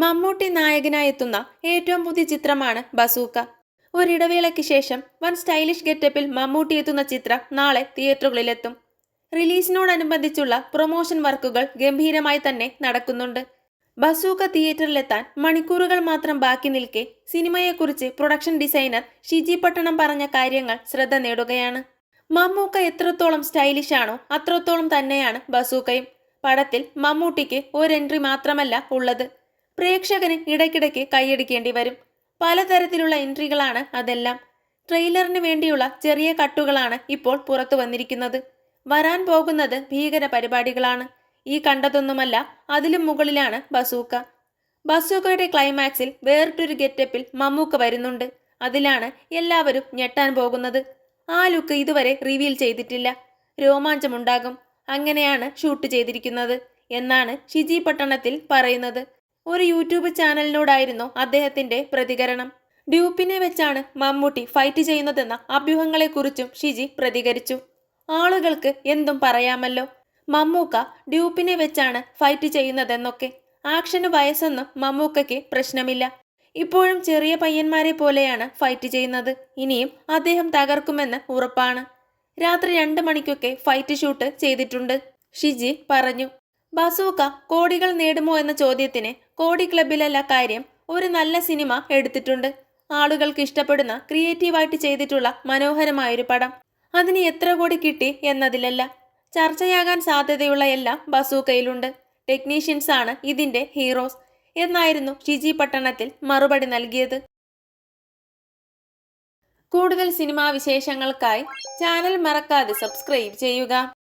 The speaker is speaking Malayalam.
മമ്മൂട്ടി നായകനായി എത്തുന്ന ഏറ്റവും പുതിയ ചിത്രമാണ് ബസൂക്ക. ഒരിടവേളയ്ക്ക് ശേഷം വൻ സ്റ്റൈലിഷ് ഗെറ്റപ്പിൽ മമ്മൂട്ടി എത്തുന്ന ചിത്രം നാളെ തിയേറ്ററുകളിലെത്തും. റിലീസിനോടനുബന്ധിച്ചുള്ള പ്രൊമോഷൻ വർക്കുകൾ ഗംഭീരമായി തന്നെ നടക്കുന്നുണ്ട്. ബസൂക്ക തിയേറ്ററിലെത്താൻ മണിക്കൂറുകൾ മാത്രം ബാക്കി നിൽക്കെ സിനിമയെക്കുറിച്ച് പ്രൊഡക്ഷൻ ഡിസൈനർ ഷിജി പട്ടണം പറഞ്ഞ കാര്യങ്ങൾ ശ്രദ്ധ നേടുകയാണ്. മമ്മൂക്ക എത്രത്തോളം സ്റ്റൈലിഷ് ആണോ അത്രത്തോളം തന്നെയാണ് ബസൂക്കയും. പടത്തിൽ മമ്മൂട്ടിക്ക് ഒരു എൻട്രി മാത്രമല്ല ഉള്ളത്. പ്രേക്ഷകന് ഇടയ്ക്കിടയ്ക്ക് കൈയടിക്കേണ്ടി വരും. പലതരത്തിലുള്ള എൻട്രികളാണ് അതെല്ലാം. ട്രെയിലറിന് വേണ്ടിയുള്ള ചെറിയ കട്ടുകളാണ് ഇപ്പോൾ പുറത്തു വന്നിരിക്കുന്നത്. വരാൻ പോകുന്നത് ഭീകര പരിപാടികളാണ്. ഈ കണ്ടതൊന്നുമല്ല അതിലും മുകളിലാണ് ബസൂക്ക. ബസൂക്കയുടെ ക്ലൈമാക്സിൽ വേറിട്ടൊരു ഗെറ്റപ്പിൽ മമ്മൂക്ക വരുന്നുണ്ട്. അതിലാണ് എല്ലാവരും ഞെട്ടാൻ പോകുന്നത്. ആ ലുക്ക് ഇതുവരെ റിവീൽ ചെയ്തിട്ടില്ല. രോമാഞ്ചമുണ്ടാകും. അങ്ങനെയാണ് ഷൂട്ട് ചെയ്തിരിക്കുന്നത് എന്നാണ് ഷിജി പട്ടണത്തിൽ പറയുന്നത്. ഒരു യൂട്യൂബ് ചാനലിനോടായിരുന്നു അദ്ദേഹത്തിന്റെ പ്രതികരണം. ഡ്യൂപ്പിനെ വെച്ചാണ് മമ്മൂട്ടി ഫൈറ്റ് ചെയ്യുന്നതെന്ന അഭ്യൂഹങ്ങളെക്കുറിച്ചും ഷിജി പ്രതികരിച്ചു. ആളുകൾക്ക് എന്തും പറയാമല്ലോ. മമ്മൂക്ക ഡ്യൂപ്പിനെ വെച്ചാണ് ഫൈറ്റ് ചെയ്യുന്നതെന്നൊക്കെ. ആക്ഷന് വയസ്സൊന്നും മമ്മൂക്കയ്ക്ക് പ്രശ്നമില്ല. ഇപ്പോഴും ചെറിയ പയ്യന്മാരെ പോലെയാണ് ഫൈറ്റ് ചെയ്യുന്നത്. ഇനിയും അദ്ദേഹം തകർക്കുമെന്ന് ഉറപ്പാണ്. രാത്രി രണ്ട് മണിക്കൊക്കെ ഫൈറ്റ് ഷൂട്ട് ചെയ്തിട്ടുണ്ട്. ഷിജി പറഞ്ഞു ബസൂക്ക കോടികൾ നേടുമോ എന്ന ചോദ്യത്തിന് കോടി ക്ലബിലല്ല കാര്യം. ഒരു നല്ല സിനിമ എടുത്തിട്ടുണ്ട്. ആളുകൾക്ക് ഇഷ്ടപ്പെടുന്ന ക്രിയേറ്റീവായിട്ട് ചെയ്തിട്ടുള്ള മനോഹരമായൊരു പടം. അതിന് എത്ര കോടി കിട്ടി എന്നതിലല്ല. ചർച്ചയാകാൻ സാധ്യതയുള്ള എല്ലാം ബസൂക്കയിലുണ്ട്. ടെക്നീഷ്യൻസ് ആണ് ഇതിന്റെ ഹീറോസ്. എന്നായിരുന്നു ഷിജി പട്ടണത്തിൽ മറുപടി നൽകിയത്. കൂടുതൽ സിനിമാ വിശേഷങ്ങൾക്കായി ചാനൽ മറക്കാതെ സബ്സ്ക്രൈബ് ചെയ്യുക.